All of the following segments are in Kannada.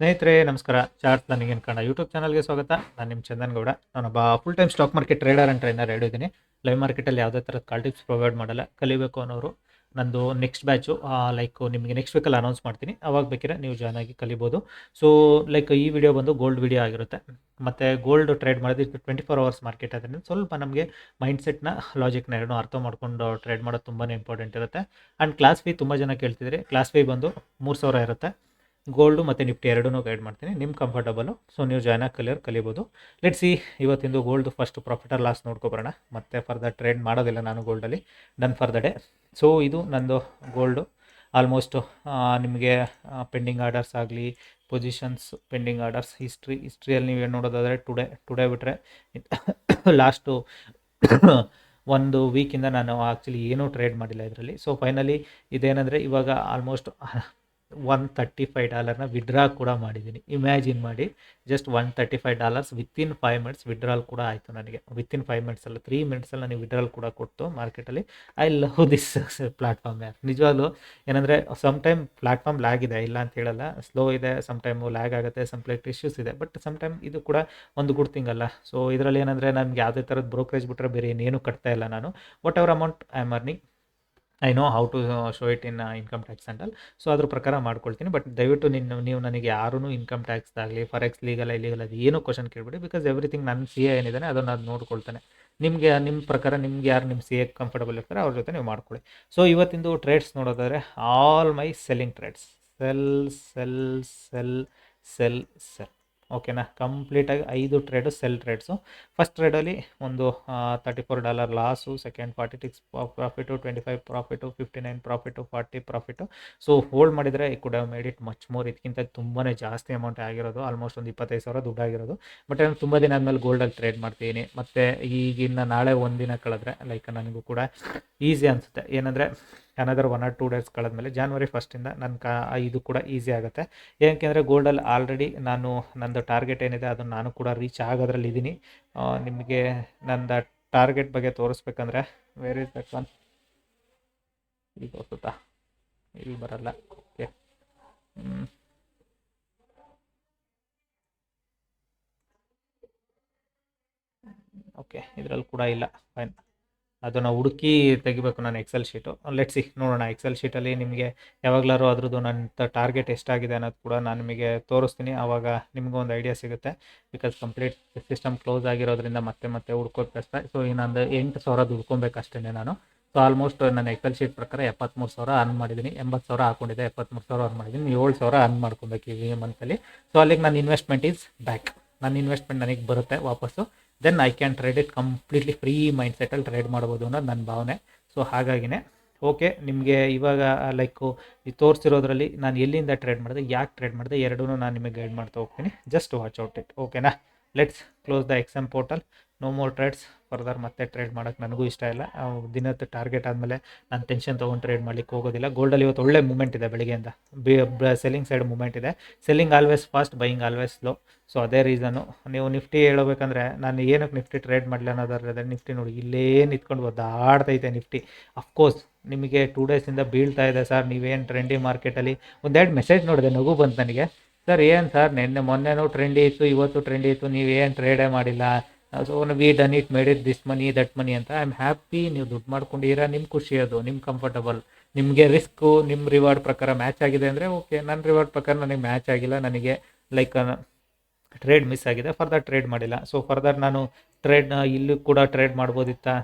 ಸ್ನೇಹಿತರೆ, ನಮಸ್ಕಾರ. ಚಾರ್ಟ್ ಪ್ಲಾನಿಂಗ್ ಕನ್ನಡ ಯೂಟ್ಯೂಬ್ ಚಾನಲ್ಗೆ ಸ್ವಾಗತ. ನಾನು ನಿಮ್ಮ ಚಂದನ್ ಗೌಡ. ನಾನೊಬ್ಬ full time stock market trader and trainer ಹೇಳಿದ್ದೀನಿ ಲೈವ್ ಮಾರ್ಕೆಟಲ್ಲಿ ಯಾವುದೇ ಥರದ ಕಾಲ್ ಟಿಪ್ಸ್ ಪ್ರೊವೈಡ್ ಮಾಡಲ್ಲ. ಕಲಿಬೇಕು ಅನ್ನೋರು. ನಂದು ನೆಕ್ಸ್ಟ್ ಬ್ಯಾಚು ಲೈಕ್ ನಿಮಗೆ ನೆಕ್ಸ್ಟ್ ವೀಕಲ್ಲಿ ಅನೌನ್ಸ್ ಮಾಡ್ತೀನಿ. ಅವಾಗ ಬೇಕಿದ್ರೆ ನೀವು ಜಾಯ್ನ್ ಆಗಿ ಕಲಿಬೋದು. ಸೊ ಲೈಕ್ ಈ ವಿಡಿಯೋ ಬಂದು ಗೋಲ್ಡ್ ವಿಡಿಯೋ ಆಗಿರುತ್ತೆ. ಮತ್ತು ಗೋಲ್ಡ್ ಟ್ರೇಡ್ ಮಾಡೋದು ಟ್ವೆಂಟಿ ಫೋರ್ ಅವರ್ಸ್ ಮಾರ್ಕೆಟ್ ಅದರಿಂದ ಸ್ವಲ್ಪ ನಮಗೆ ಮೈಂಡ್ಸೆಟ್ನ ಲಾಜಿಕ್ನ ಏನು ಅರ್ಥ ಮಾಡಿಕೊಂಡು ಟ್ರೇಡ್ ಮಾಡೋದು ತುಂಬಾ ಇಂಪಾರ್ಟೆಂಟ್ ಇರುತ್ತೆ. ಆ್ಯಂಡ್ ಕ್ಲಾಸ್ ಫೀ ತುಂಬ ಜನ ಕೇಳ್ತಿದ್ರಿ. ಕ್ಲಾಸ್ ಫೀ ಬಂದು ಮೂರು ಸಾವಿರ ಇರುತ್ತೆ. ಗೋಲ್ಡು ಮತ್ತು ನಿಫ್ಟಿ ಎರಡೂ ಗೈಡ್ ಮಾಡ್ತೀನಿ. ನಿಮ್ಮ ಕಂಫರ್ಟಬಲು ಸೊ ನೀವು ಜಾಯ್ನ್ ಆಗಿ ಕಲಿಯೋರು ಕಲಿಬೋದು. Let see ಇವತ್ತಿಂದು gold first profit or loss ನೋಡ್ಕೊಬರೋಣ. ಮತ್ತೆ ಫರ್ದರ್ ಟ್ರೇಡ್ ಮಾಡೋದಿಲ್ಲ ನಾನು ಗೋಲ್ಡಲ್ಲಿ done for the day so ಇದು ನಂದು ಗೋಲ್ಡು ಆಲ್ಮೋಸ್ಟು ನಿಮಗೆ ಪೆಂಡಿಂಗ್ ಆರ್ಡರ್ಸ್ ಆಗಲಿ ಪೊಸಿಷನ್ಸ್ ಪೆಂಡಿಂಗ್ ಆರ್ಡರ್ಸ್ ಹಿಸ್ಟ್ರಿ ಹಿಸ್ಟ್ರಿಯಲ್ಲಿ ನೀವೇನು ನೋಡೋದಾದರೆ ಟುಡೇ ಟುಡೇ ಬಿಟ್ಟರೆ ಲಾಸ್ಟು ಒಂದು ವೀಕಿಂದ ನಾನು ಆ್ಯಕ್ಚುಲಿ ಏನೂ ಟ್ರೇಡ್ ಮಾಡಿಲ್ಲ ಇದರಲ್ಲಿ. ಸೊ ಫೈನಲಿ ಇದೇನೆಂದರೆ ಇವಾಗ ಆಲ್ಮೋಸ್ಟ್ ಒನ್ ತರ್ಟಿ ಫೈವ್ ಡಾಲರ್ನ ವಿಡ್ರಾ ಕೂಡ ಮಾಡಿದ್ದೀನಿ. ಇಮ್ಯಾಜಿನ್ ಮಾಡಿ just one thirty five dollars within five minutes withdrawal ಕೂಡ ಆಯಿತು ನನಗೆ. ವಿತಿನ್ ಫೈವ್ ಮಿನಿಟ್ಸಲ್ಲ ತ್ರೀ ಮಿನಿಟ್ಸಲ್ಲಿ ನನಗೆ ವಿಡ್ರಾಲ್ ಕೂಡ ಕೊಟ್ಟು ಮಾರ್ಕೆಟಲ್ಲಿ ಐ ಲವ್ ದಿಸ್ ಪ್ಲಾಟ್ಫಾರ್ಮ್ ಯಾರು ನಿಜವಾಗ್ಲೂ ಏನಂದರೆ ಸಮ್ ಟೈಮ್ ಪ್ಲಾಟ್ಫಾರ್ಮ್ ಲ್ಯಾಗ್ ಇದೆ, ಇಲ್ಲ ಅಂತ ಹೇಳಲ್ಲ. ಸ್ಲೋ ಇದೆ ಸಮ್ ಟೈಮು ಲ್ಯಾಗ್ ಆಗುತ್ತೆ ಸಮ್ ಪ್ಲೇಟ್ ಇಶ್ಯೂಸ್ ಇದೆ ಬಟ್ ಸಮ್ ಟೈಮ್ ಇದು ಕೂಡ ಒಂದು ಗುಡ್ ಥಿಂಗ್ ಅಲ್ಲ. ಸೊ ಇದರಲ್ಲಿ ಏನಂದರೆ ನನಗೆ ಯಾವುದೇ ಥರದ ಬ್ರೋಕರೇಜ್ ಬಿಟ್ಟರೆ ಬೇರೆ ಏನೇನು ಕಟ್ತಾ ಇಲ್ಲ ನಾನು. Whatever amount I am earning I know how to show it in income tax handle so ಅದ್ರ ಪ್ರಕಾರ ಮಾಡ್ಕೊಳ್ತೀನಿ. ಬಟ್ ದಯವಿಟ್ಟು ನಿನ್ನ, ನೀವು ನನಗೆ ಯಾರೂ ಇನ್ಕಮ್ ಟ್ಯಾಕ್ಸ್ ಆಗಲಿ ಫಾರೆಕ್ಸ್ ಲೀಗಲ್ ಇಲ್ಲಿಗಲ್ ಅದು ಏನೂ ಕ್ವಶನ್ ಕೇಳ್ಬಿಡಿ. ಬಿಕಾಸ್ ಎವ್ರಿಥಿಂಗ್ ನನ್ನ ಸಿ ಎ ಏನಿದೆ ಅದನ್ನು ಅದು ನೋಡ್ಕೊಳ್ತಾನೆ. ನಿಮಗೆ, ನಿಮ್ಮ ಪ್ರಕಾರ ನಿಮ್ಗೆ ಯಾರು ನಿಮ್ಮ ಸಿ ಎ ಕಂಫರ್ಟಬಲ್ ಇರ್ತಾರೆ, ಅವ್ರ ಜೊತೆ ನೀವು ಮಾಡ್ಕೊಳ್ಳಿ. ಸೊ ಇವತ್ತಿಂದು ಟ್ರೇಡ್ಸ್ ನೋಡೋದಾದರೆ all my selling trades sell sell sell sell sell ಓಕೆನಾ? ಕಂಪ್ಲೀಟಾಗಿ ಐದು ಟ್ರೇಡು ಸೆಲ್ ಟ್ರೇಡ್ಸು ಫಸ್ಟ್ ಟ್ರೇಡಲ್ಲಿ ಒಂದು thirty four dollar loss, second forty six profit twenty five profit fifty nine profit, forty profit. So, hold ಮಾಡಿದರೆ, ಈ could made it much more ಇದಕ್ಕಿಂತ ತುಂಬಾ ಜಾಸ್ತಿ ಅಮೌಂಟ್ ಆಗಿರೋದು ಆಲ್ಮೋಸ್ಟ್ ಒಂದು ಇಪ್ಪತ್ತೈದು ಸಾವಿರ ದುಡ್ಡು ಆಗಿರೋದು. ಬಟ್ ನಾನು ತುಂಬ ದಿನ ಆದಮೇಲೆ ಗೋಲ್ಡಲ್ಲಿ ಟ್ರೇಡ್ ಮಾಡ್ತೀನಿ. ಮತ್ತು ಈಗಿನ ನಾಳೆ ಒಂದಿನ ಕಳೆದ್ರೆ ಲೈಕ್ ನನಗೂ ಕೂಡ ಈಸಿ ಅನಿಸುತ್ತೆ. ಏನಂದರೆ another one or two days ಕಳೆದ್ಮೇಲೆ January ಫಸ್ಟಿಂದ ನನ್ನ ಕಾ, ಇದು ಕೂಡ ಈಸಿ ಆಗುತ್ತೆ. ಏಕೆಂದರೆ ಗೋಲ್ಡಲ್ಲಿ ಆಲ್ರೆಡಿ ನಾನು, ನಂದು ಟಾರ್ಗೆಟ್ ಏನಿದೆ ಅದನ್ನು ನಾನು ಕೂಡ ರೀಚ್ ಆಗೋದ್ರಲ್ಲಿ ಇದ್ದೀನಿ. ನಿಮಗೆ ನಂದು ಟಾರ್ಗೆಟ್ ಬಗ್ಗೆ ತೋರಿಸ್ಬೇಕಂದ್ರೆ ವೇರ್ ಇಸ್ ದಟ್ ಒನ್ ಈಗ ತೋರಿಸುತ್ತಾ? ಇಲ್ಲಿ ಬರಲ್ಲ. ಓಕೆ ಓಕೆ ಇದರಲ್ಲಿ ಕೂಡ ಇಲ್ಲ. ಫೈನ್ ಅದನ್ನು ಹುಡುಕಿ ತೆಗಿಬೇಕು ನಾನು ಎಕ್ಸೆಲ್ ಶೀಟು ಲೆಟ್ ಸಿ ನೋಡೋಣ ಎಕ್ಸೆಲ್ ಶೀಟಲ್ಲಿ ನಿಮಗೆ ಯಾವಾಗಲಾರು ಅದ್ರದ್ದು ನನ್ನ ಟಾರ್ಗೆಟ್ ಎಷ್ಟಾಗಿದೆ ಅನ್ನೋದು ಕೂಡ ನಾನು ನಿಮಗೆ ತೋರಿಸ್ತೀನಿ. ಆವಾಗ ನಿಮಗೂ ಒಂದು ಐಡಿಯಾ ಸಿಗುತ್ತೆ. ಬಿಕಾಸ್ ಕಂಪ್ಲೀಟ್ ಸಿಸ್ಟಮ್ ಕ್ಲೋಸ್ ಆಗಿರೋದ್ರಿಂದ ಮತ್ತೆ ಮತ್ತೆ ಹುಡ್ಕೋದು ಕಷ್ಟ. ಸೊ ಇನ್ನೊಂದು ಎಂಟು ಸಾವಿರ ದುಡ್ಕೊಬೇಕು ಅಷ್ಟೇ ನಾನು. ಸೊ ಆಲ್ಮೋಸ್ಟ್ ನನ್ನ ಎಕ್ಸೆಲ್ ಶೀಟ್ ಪ್ರಕಾರ ಎಪ್ಪತ್ತ್ಮೂರು ಸಾವಿರ ಅರ್ನ್ ಮಾಡಿದ್ದೀನಿ ಎಂಬತ್ತು ಸಾವಿರ ಹಾಕೊಂಡಿದ್ದೆ ಎಪ್ಪತ್ತ್ಮೂರು ಸಾವಿರ ಅರ್ನ್ ಮಾಡಿದ್ದೀನಿ ಏಳು ಸಾವಿರ ಅರ್ನ್ ಮಾಡ್ಕೊಬೇಕು ಈ ಮಂತಲ್ಲಿ ಸೊ ಅಲ್ಲಿಗೆ ನನ್ನ ಇನ್ವೆಸ್ಟ್ಮೆಂಟ್ ಈಸ್ ಬ್ಯಾಕ್ ನನ್ನ ಇನ್ವೆಸ್ಟ್ಮೆಂಟ್ ನನಗೆ ಬರುತ್ತೆ ವಾಪಸ್ಸು. Then I can trade it completely free mind ಸೆಟಲ್ಲಿ trade ಮಾಡ್ಬೋದು ಅನ್ನೋದು ನನ್ನ ಭಾವನೆ. ಸೊ ಹಾಗಾಗಿನೇ ಓಕೆ ನಿಮಗೆ ಇವಾಗ ಲೈಕು ಈ ತೋರಿಸಿರೋದ್ರಲ್ಲಿ ನಾನು ಎಲ್ಲಿಂದ ಟ್ರೇಡ್ ಮಾಡಿದೆ, ಯಾಕೆ ಟ್ರೇಡ್ ಮಾಡಿದೆ ಎರಡೂ ನಾನು ನಿಮಗೆ ಗೈಡ್ ಮಾಡ್ತಾ ಹೋಗ್ತೀನಿ. ಜಸ್ಟ್ ವಾಚ್ ಔಟ್ ಇಟ್ ಓಕೆನಾ let's close the exam portal no more trades further ಮತ್ತೆ ಟ್ರೇಡ್ ಮಾಡೋಕ್ಕೆ ನನಗೂ ಇಷ್ಟ ಇಲ್ಲ. ದಿನದ ಟಾರ್ಗೆಟ್ ಆದಮೇಲೆ ನಾನು ಟೆನ್ಷನ್ ತೊಗೊಂಡು ಟ್ರೇಡ್ ಮಾಡಲಿಕ್ಕೆ ಹೋಗೋದಿಲ್ಲ. ಗೋಲ್ಡಲ್ಲಿ ಇವತ್ತು ಒಳ್ಳೆ ಮೂಮೆಂಟ್ ಇದೆ ಬೆಳಗ್ಗೆಯಿಂದ. ಬಿ ಸೆಲ್ಲಿಂಗ್ ಸೈಡ್ ಮೂಮೆಂಟ್ ಇದೆ. Selling always fast buying always slow so ಅದೇ ರೀಸನು ನೀವು ನಿಫ್ಟಿ ಹೇಳಬೇಕಂದ್ರೆ ನಾನು ಏನಕ್ಕೆ ನಿಫ್ಟಿ ಟ್ರೇಡ್ ಮಾಡಲಿ ಅನ್ನೋದಾದ್ರೆ ನಿಫ್ಟಿ ನೋಡಿ ಇಲ್ಲೇ ನಿಂತ್ಕೊಂಡು ಒದ್ದಾಡ್ತೈತೆ ನಿಫ್ಟಿ ಅಫ್ಕೋರ್ಸ್ ನಿಮಗೆ ಟೂ ಡೇಸಿಂದ ಬೀಳ್ತಾ ಇದೆ ಸರ್ ನೀವೇನು ಟ್ರೆಂಡಿ ಮಾರ್ಕೆಟಲ್ಲಿ ಒಂದೆರಡು ಮೆಸೇಜ್ ನೋಡಿದೆ, ನಗು ಬಂತು ನನಗೆ. ಸರ್ ಏನು ಸರ್ ನಿನ್ನೆ ಮೊನ್ನೆನೂ ಟ್ರೆಂಡಿ ಇತ್ತು, ಇವತ್ತು ಟ್ರೆಂಡಿ ಇತ್ತು, ನೀವೇನು ಟ್ರೇಡೇ ಮಾಡಿಲ್ಲ? So we done it made it this money that money ಅಂತ ಐ ಆಮ್ ಹ್ಯಾಪಿ ನೀವು ದುಡ್ಡು ಮಾಡ್ಕೊಂಡಿರ ನಿಮ್ಮ ಖುಷಿ ಅದು ನಿಮ್ಮ ಕಂಫರ್ಟಬಲ್ ನಿಮಗೆ ರಿಸ್ಕು ನಿಮ್ಮ ರಿವಾರ್ಡ್ ಪ್ರಕಾರ ಮ್ಯಾಚ್ ಆಗಿದೆ ಅಂದರೆ ಓಕೆ ನನ್ನ ರಿವಾರ್ಡ್ ಪ್ರಕಾರ ನನಗೆ ಮ್ಯಾಚ್ ಆಗಿಲ್ಲ, ನನಗೆ ಲೈಕ್ ಟ್ರೇಡ್ ಮಿಸ್ ಆಗಿದೆ ಫರ್ದರ್ ಟ್ರೇಡ್ ಮಾಡಿಲ್ಲ. ಸೊ ಫರ್ದರ್ ನಾನು ಟ್ರೇಡ್ನ ಇಲ್ಲೂ ಕೂಡ ಟ್ರೇಡ್ ಮಾಡ್ಬೋದಿತ್ತಾ?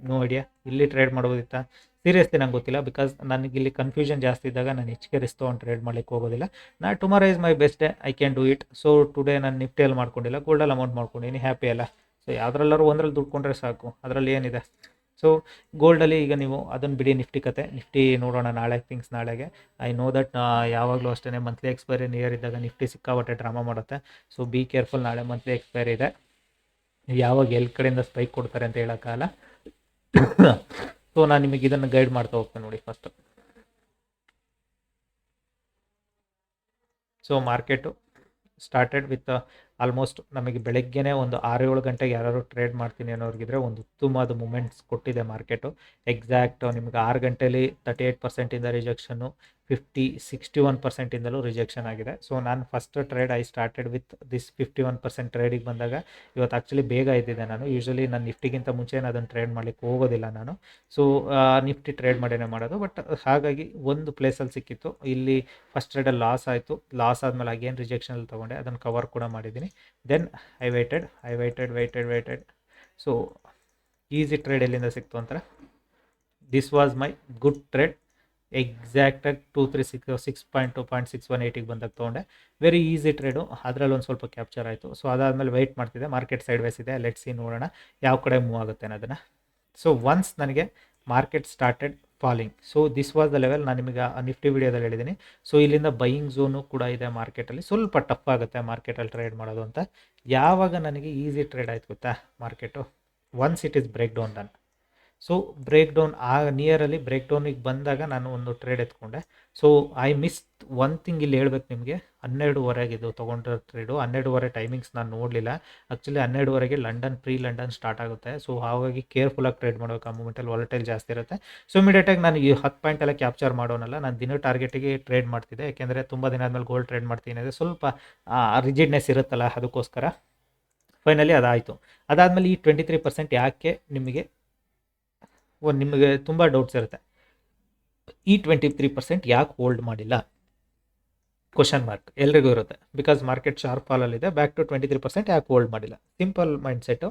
ನೋ ಐಡಿಯಾ ಇಲ್ಲಿ ಟ್ರೇಡ್ ಮಾಡ್ಬೋದಿತ್ತಾ? ಸೀರಿಯಸ್ಲಿ ನಂಗೆ ಗೊತ್ತಿಲ್ಲ ಬಿಕಾಸ್ ನನಗೆ ಇಲ್ಲಿ ಕನ್ಫ್ಯೂಷನ್ ಜಾಸ್ತಿ ಇದ್ದಾಗ ನಾನು ಹೆಚ್ಚಿಗೆ ರಿಸ್ಕ್ ಅಂತ ಟ್ರೇಡ್ ಮಾಡ್ಲಿಕ್ಕೆ ಹೋಗೋದಿಲ್ಲ. ನಾ tomorrow is my best day I can do it so today ನಾನು ನಿಫ್ಟಿಯಲ್ಲಿ ಮಾಡ್ಕೊಂಡಿಲ್ಲ ಗೋಲ್ಡಲ್ಲಿ ಅಮೌಂಟ್ ಮಾಡ್ಕೊಂಡಿನಿ ಹ್ಯಾಪಿ ಅಲ್ಲ. ಸೊ ಯಾವುದ್ರಲ್ಲಾರು ಒಂದ್ರಲ್ಲಿ ದುಡ್ಕೊಂಡ್ರೆ ಸಾಕು, ಅದರಲ್ಲಿ ಏನಿದೆ? ಸೊ ಗೋಲ್ಡಲ್ಲಿ ಈಗ ನೀವು ಅದನ್ನು ಬಿಡಿ ನಿಫ್ಟಿ ಕತೆ, ನಿಫ್ಟಿ ನೋಡೋಣ ನಾಳೆ ಥಿಂಗ್ಸ್ ನಾಳೆಗೆ. ಐ ನೋ ದಟ್ ಯಾವಾಗಲೂ ಅಷ್ಟೇ ಮಂತ್ಲಿ ಎಕ್ಸ್ಪೈರಿ ನಿಯರ್ ಇದ್ದಾಗ ನಿಫ್ಟಿ ಸಿಕ್ಕಾಪಟ್ಟೆ ಡ್ರಾಮಾ ಮಾಡುತ್ತೆ. ಸೊ ಬಿ ಕೇರ್ಫುಲ್ ನಾಳೆ ಮಂತ್ಲಿ ಎಕ್ಸ್ಪೈರಿ ಇದೆ. ಯಾವಾಗ ಎಲ್ಲಿ ಕಡೆಯಿಂದ ಸ್ಪೈಕ್ ಕೊಡ್ತಾರೆ ಅಂತ ಹೇಳೋಕ್ಕಾಗಲ್ಲ. ಸೊ ನಾನು ನಿಮಗೆ ಇದನ್ನು ಗೈಡ್ ಮಾಡ್ತಾ ಹೋಗ್ತೇನೆ ನೋಡಿ first so market started with almost ನಮಗೆ ಬೆಳಗ್ಗೆನೇ ಒಂದು ಆರು ಏಳು ಗಂಟೆಗೆ ಯಾರು ಟ್ರೇಡ್ ಮಾಡ್ತೀನಿ ಅನ್ನೋರಿಗಿದ್ರೆ ಒಂದು ಉತ್ತಮವಾದ ಮೂಮೆಂಟ್ಸ್ ಕೊಟ್ಟಿದೆ ಮಾರ್ಕೆಟು ಎಕ್ಸಾಕ್ಟ್ ನಿಮಗೆ ಆರು ಗಂಟೆಲಿ ತರ್ಟಿ ಏಯ್ಟ್ ಪರ್ಸೆಂಟಿಂದ ರಿಜೆಕ್ಷನ್ನು ಫಿಫ್ಟಿ ಸಿಕ್ಸ್ಟಿ ಒನ್ ಪರ್ಸೆಂಟಿಂದಲೂ ರಿಜೆಕ್ಷನ್ ಆಗಿದೆ. ಸೊ ನಾನು first trade I started with this fifty one percent ಟ್ರೇಡಿಗೆ ಬಂದಾಗ ಇವತ್ತು ಆ್ಯಕ್ಚುಲಿ ಬೇಗ ಇದ್ದಿದ್ದೆ ನಾನು. ಯೂಶ್ವಲಿ ನಾನು ನಿಫ್ಟಿಗಿಂತ ಮುಂಚೆ ಅದನ್ನು ಟ್ರೇಡ್ ಮಾಡಲಿಕ್ಕೆ ಹೋಗೋದಿಲ್ಲ ನಾನು. ಸೊ ನಿಫ್ಟಿ ಟ್ರೇಡ್ ಮಾಡೇನೆ ಮಾಡೋದು. ಬಟ್ ಹಾಗಾಗಿ ಒಂದು ಪ್ಲೇಸಲ್ಲಿ ಸಿಕ್ಕಿತ್ತು. ಇಲ್ಲಿ ಫಸ್ಟ್ ಟ್ರೇಡಲ್ಲಿ ಲಾಸ್ ಆಯಿತು. ಲಾಸ್ ಆದಮೇಲೆ ಆಗೇನು ರಿಜೆಕ್ಷನಲ್ಲಿ ತೊಗೊಂಡೆ. ಅದನ್ನು ಕವರ್ ಕೂಡ ಮಾಡಿದ್ದೀನಿ. Then I waited I waited waited waited so easy trade ಎಲ್ಲಿಂದ ಸಿಕ್ತು ಅಂತಾರೆ? This was my good trade ಎಕ್ಸಾಕ್ಟಾಗಿ two three six six point two point six one ಏಯ್ಟಿಗೆ ಬಂದಾಗ ತೊಗೊಂಡೆ. ವೆರಿ ಈಸಿ ಟ್ರೇಡು ಅದರಲ್ಲಿ ಒಂದು ಸ್ವಲ್ಪ ಕ್ಯಾಪ್ಚರ್ ಆಯಿತು. ಸೊ ಅದಾದಮೇಲೆ ವೆಯ್ಟ್ ಮಾಡ್ತಿದ್ದೆ. ಮಾರ್ಕೆಟ್ ಸೈಡ್ ವೈಸ್ ಇದೆ. ಲೆಟ್ ಸಿ ನೋಡೋಣ. ಯಾವ ಕಡೆ ಮೂವ್ ಆಗುತ್ತೆ ಅನ್ನೋದನ್ನು. ಸೊ ಒನ್ಸ್ ನನಗೆ market started falling so this was the level ನಾನು ನಿಮಗೆ ನಿಫ್ಟಿ ವಿಡಿಯೋದಲ್ಲಿ ಹೇಳಿದ್ದೀನಿ. ಸೊ ಇಲ್ಲಿಂದ ಬೈಯಿಂಗ್ ಝೋನು ಕೂಡ ಇದೆ ಮಾರ್ಕೆಟಲ್ಲಿ ಸ್ವಲ್ಪ ಟಫ್ ಆಗುತ್ತೆ ಮಾರ್ಕೆಟಲ್ಲಿ ಟ್ರೇಡ್ ಮಾಡೋದು ಅಂತ. ಯಾವಾಗ ನನಗೆ ಈಸಿ ಟ್ರೇಡ್ ಆಯ್ತು ಗೊತ್ತಾ market once it is break down done so break down ಆ ನಿಯರಲ್ಲಿ ಬ್ರೇಕ್ ಡೌನಿಗೆ ಬಂದಾಗ ನಾನು ಒಂದು trade ಎತ್ಕೊಂಡೆ. So I miss one thing ಇಲ್ಲಿ ಹೇಳ್ಬೇಕು ನಿಮಗೆ. ಹನ್ನೆರಡುವರೆಗೆ ಇದು ತೊಗೊಂಡಿರೋ ಟ್ರೇಡು ಹನ್ನೆರಡುವರೆ ಟೈಮಿಂಗ್ಸ್ ನಾನು ನೋಡಲಿಲ್ಲ. ಆ್ಯಕ್ಚುಲಿ ಹನ್ನೆರಡುವರೆಗೆ ಲಂಡನ್ ಪ್ರೀ ಲಂಡನ್ ಸ್ಟಾರ್ಟ್ ಆಗುತ್ತೆ. ಸೊ ಹಾಗಾಗಿ ಕೇರ್ಫುಲ್ಲಾಗಿ ಟ್ರೇಡ್ ಮಾಡಬೇಕು. ಆ ಮೂಮೆಂಟಲ್ಲಿ ವಾಲಟೈಲ್ ಜಾಸ್ತಿ ಇರುತ್ತೆ. ಸೊ ಇಮಿಡಿಯೇಟಾಗಿ ನಾನು ಈ ಹತ್ತು ಪಾಯಿಂಟ್ ಎಲ್ಲ ಕ್ಯಾಪ್ಚರ್ ಮಾಡೋನಲ್ಲ, ನಾನು ದಿನ ಟಾರ್ಗೆಟಿಗೆ ಟ್ರೇಡ್ ಮಾಡ್ತಿದ್ದೆ. ಯಾಕೆಂದರೆ ತುಂಬ ದಿನ ಆದಮೇಲೆ ಗೋಲ್ಡ್ ಟ್ರೇಡ್ ಮಾಡ್ತೀನಿ ಅಂದರೆ ಸ್ವಲ್ಪ ರಿಜಿಡ್ನೆಸ್ ಇರುತ್ತಲ್ಲ, ಅದಕ್ಕೋಸ್ಕರ. ಫೈನಲಿ ಅದಾಯಿತು. ಅದಾದಮೇಲೆ ಈ ಟ್ವೆಂಟಿ ತ್ರೀ ಪರ್ಸೆಂಟ್ ಯಾಕೆ ನಿಮಗೆ ಒಂದು ನಿಮಗೆ ತುಂಬ ಡೌಟ್ಸ್ ಇರುತ್ತೆ. ಈ ಟ್ವೆಂಟಿ ತ್ರೀ ಪರ್ಸೆಂಟ್ ಯಾಕೆ ಹೋಲ್ಡ್ ಮಾಡಿಲ್ಲ? ಕ್ವಶನ್ ಮಾರ್ಕ್ ಎಲ್ರಿಗೂ ಇರುತ್ತೆ. Because market sharp ಫಾಲಲ್ಲಿದೆ back to twenty three percent ಯಾಕೆ ಹೋಲ್ಡ್ ಮಾಡಿಲ್ಲ? Simple mind set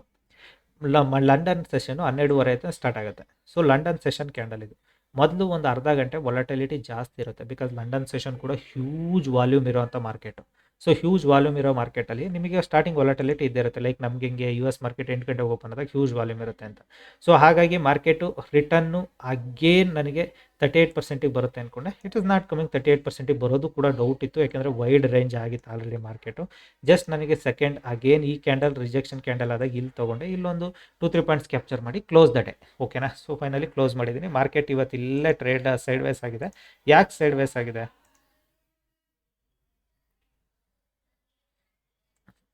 London session ಹನ್ನೆರಡುವರೆ ಆಯ್ತು ಸ್ಟಾರ್ಟ್ ಆಗುತ್ತೆ. ಸೊ ಲಂಡನ್ ಸೆಷನ್ ಕ್ಯಾಂಡಲ್ ಇದು. ಮೊದಲು ಒಂದು ಅರ್ಧ ಗಂಟೆ ವಾಲಟಿಲಿಟಿ ಜಾಸ್ತಿ ಇರುತ್ತೆ. ಬಿಕಾಸ್ ಲಂಡನ್ ಸೆಷನ್ ಕೂಡ ಹ್ಯೂಜ್ ವಾಲ್ಯೂಮ್ ಇರುವಂಥ ಮಾರ್ಕೆಟು ಸೊ ಹ್ಯೂಜ್ ವಾಲ್ಯೂಮ್ ಇರೋ ಮಾರ್ಕೆಟಲ್ಲಿ ನಿಮಗೆ ಸ್ಟಾರ್ಟಿಂಗ್ ವಾಲಟಿಲಿಟಿ ಇದ್ದೇ ಇರುತ್ತೆ. ಲೈಕ್ ನಮಗೆ ಹಿಂಗೆ ಯು ಎಸ್ ಮಾರ್ಕೆಟ್ ಎಂಟು ಗಂಟೆಗೆ ಓಪನ್ ಆದಾಗ ಹ್ಯೂಜ್ ವಾಲ್ಯೂಮ್ ಇರುತ್ತೆ ಅಂತ. ಸೊ ಹಾಗಾಗಿ ಮಾರ್ಕೆಟು ರಿಟರ್ನು ಅಗೇನ್ ನನಗೆ ತರ್ಟಿ ಏಯ್ಟ್ ಪರ್ಸೆಂಟಿಗೆ ಬರುತ್ತೆ ಅಂದ್ಕೊಂಡೆ it is not coming thirty eight ಪರ್ಸೆಂಟಿಗೆ ಬರೋದು ಕೂಡ ಡೌಟ್ ಇತ್ತು. ಯಾಕೆಂದರೆ ವೈಡ್ ರೇಂಜ್ ಆಗಿತ್ತು ಆಲ್ರೆಡಿ ಮಾರ್ಕೆಟು ಜಸ್ಟ್ ನನಗೆ ಸೆಕೆಂಡ್ ಅಗೇನ್ ಈ ಕ್ಯಾಂಡಲ್ ರಿಜೆಕ್ಷನ್ ಕ್ಯಾಂಡಲ್ ಆದಾಗ ಇಲ್ಲಿ ತೊಗೊಂಡೆ. ಇಲ್ಲೊಂದು ಟೂ ತ್ರೀ ಪಾಯಿಂಟ್ಸ್ ಕ್ಯಾಪ್ಚರ್ ಮಾಡಿ ಕ್ಲೋಸ್ ದ ಡೇ ಓಕೆನಾ ಸೊ ಫೈನಲಿ ಕ್ಲೋಸ್ ಮಾಡಿದ್ದೀನಿ ಮಾರ್ಕೆಟ್ ಇವತ್ತು ಇಲ್ಲೇ ಟ್ರೇಡ್ ಸೈಡ್ ವೈಸ್ ಆಗಿದೆ. ಯಾಕೆ ಸೈಡ್ ವೈಸ್ ಆಗಿದೆ?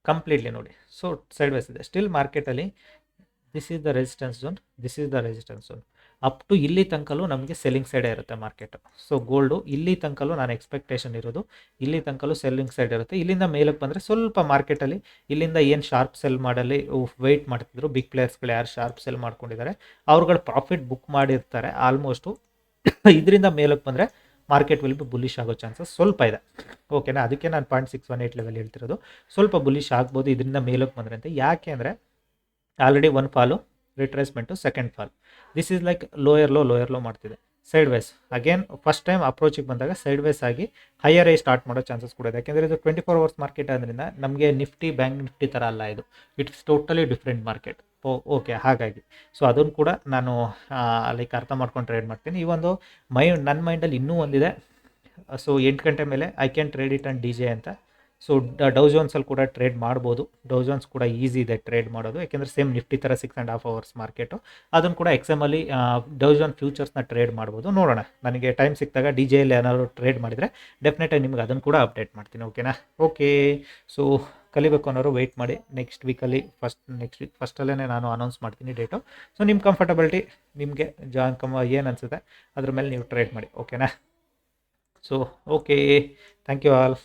ಕಂಪ್ಲೀಟ್ಲಿ ನೋಡಿ. ಸೊ ಸೈಡ್ ವೈಸ್ ಇದೆ ಸ್ಟಿಲ್ ಮಾರ್ಕೆಟಲ್ಲಿ this is the resistance zone this is the resistance zone up to ಇಲ್ಲಿ ತನಕಲ್ಲೂ ನಮಗೆ ಸೆಲ್ಲಿಂಗ್ ಸೈಡೇ ಇರುತ್ತೆ ಮಾರ್ಕೆಟ್ ಸೊ ಗೋಲ್ಡು ಇಲ್ಲಿ ತನಕಲ್ಲೂ ನಾನು ಎಕ್ಸ್ಪೆಕ್ಟೇಷನ್ ಇರೋದು, ಇಲ್ಲಿ ತನಕಲ್ಲೂ ಸೆಲ್ಲಿಂಗ್ ಸೈಡ್ ಇರುತ್ತೆ. ಇಲ್ಲಿಂದ ಮೇಲಕ್ಕೆ ಬಂದರೆ ಸ್ವಲ್ಪ ಮಾರ್ಕೆಟಲ್ಲಿ ಇಲ್ಲಿಂದ ಏನು ಶಾರ್ಪ್ ಸೆಲ್ ಮಾಡಲಿ ವೆಯ್ಟ್ ಮಾಡ್ತಿದ್ರು ಬಿಗ್ ಪ್ಲೇಯರ್ಸ್ಗಳು ಯಾರು ಶಾರ್ಪ್ ಸೆಲ್ ಮಾಡ್ಕೊಂಡಿದ್ದಾರೆ, ಅವ್ರುಗಳು ಪ್ರಾಫಿಟ್ ಬುಕ್ ಮಾಡಿರ್ತಾರೆ ಆಲ್ಮೋಸ್ಟು ಇದರಿಂದ ಮೇಲಕ್ಕೆ ಬಂದರೆ ಮಾರ್ಕೆಟ್ ವಿಲ್ ಬಿ ಬುಲಿಶ್ ಆಗೋ ಚಾನ್ಸಸ್ ಸ್ವಲ್ಪ ಇದೆ. ಓಕೆನಾ? ಅದಕ್ಕೆ ನಾನು point six one eight level ಹೇಳ್ತಿರೋದು. ಸ್ವಲ್ಪ ಬುಲಿಶ್ ಆಗ್ಬೋದು, ಇದರಿಂದ ಮೇಲಕ್ಕೆ ಬಂದರೆ ಅಂತ. ಯಾಕೆ ಅಂದರೆ already one fall retracement second fall this is like lower low lower low ಮಾಡ್ತಿದೆ. Sideways again first time ಅಪ್ರೋಚಿಗೆ ಬಂದಾಗ ಸೈಡ್ ವೇಸ್ ಆಗಿ ಹೈಯರ್ ಐ ಸ್ಟಾರ್ಟ್ ಮಾಡೋ ಚಾನ್ಸಸ್ ಕೂಡ ಇದೆ. ಯಾಕೆಂದರೆ ಇದು ಟ್ವೆಂಟಿ ಫೋರ್ ಅವರ್ಸ್ ಮಾರ್ಕೆಟ್ ಆದ್ದರಿಂದ ನಮಗೆ ನಿಫ್ಟಿ, ಬ್ಯಾಂಕ್ ನಿಫ್ಟಿ ಥರ ಅಲ್ಲ ಇದು. It's totally different market oh okay ಹಾಗಾಗಿ. ಸೊ ಅದನ್ನು ಕೂಡ ನಾನು ಲೈಕ್ ಅರ್ಥ ಮಾಡ್ಕೊಂಡು ಟ್ರೇಡ್ ಮಾಡ್ತೀನಿ. ಈ ಒಂದು ಮೈಂಡ್ ನನ್ನ ಮೈಂಡಲ್ಲಿ ಇನ್ನೂ ಒಂದಿದೆ. ಸೊ ಎಂಟು ಗಂಟೆ ಮೇಲೆ I can trade it and D J ಅಂತ. ಸೊ ಡೌ ಜೋನ್ಸಲ್ಲಿ ಕೂಡ ಟ್ರೇಡ್ ಮಾಡ್ಬೋದು. ಡೌ ಜೋನ್ಸ್ ಕೂಡ ಈಸಿ ಇದೆ ಟ್ರೇಡ್ ಮಾಡೋದು. ಯಾಕೆಂದರೆ ಸೇಮ್ ನಿಫ್ಟಿ ಥರ six and half hours market ಅದನ್ನು ಕೂಡ ಎಕ್ಸಮಲ್ಲಿ ಡೌ ಜೋನ್ ಫ್ಯೂಚರ್ಸ್ನ ಟ್ರೇಡ್ ಮಾಡ್ಬೋದು. ನೋಡೋಣ. ನನಗೆ ಟೈಮ್ ಸಿಕ್ಕಿದಾಗ ಡಿ ಜೆಯಲ್ಲಿ ಏನಾದರೂ ಟ್ರೇಡ್ ಮಾಡಿದರೆ ಡೆಫಿನೆಟಾಗಿ ನಿಮ್ಗೆ ಅದನ್ನು ಕೂಡ ಅಪ್ಡೇಟ್ ಮಾಡ್ತೀನಿ ಓಕೆನಾ ಓಕೆ ಸೊ ಕಲಿಬೇಕು ಅನ್ನೋರು ವೆಯ್ಟ್ ಮಾಡಿ. ನೆಕ್ಸ್ಟ್ ವೀಕಲ್ಲಿ ಫಸ್ಟ್ ನೆಕ್ಸ್ಟ್ ವೀಕ್ ಫಸ್ಟಲ್ಲೇ ನಾನು ಅನೌನ್ಸ್ ಮಾಡ್ತೀನಿ ಡೇಟು ಸೊ ನಿಮ್ಮ ಕಂಫರ್ಟಬಿಲಿಟಿ ನಿಮಗೆ ಜಾನ್ ಕಮ್ಮ ಏನು ಅನಿಸುತ್ತೆ, ಅದ್ರ ಮೇಲೆ ನೀವು ಟ್ರೇಡ್ ಮಾಡಿ ಓಕೆನಾ so okay thank you all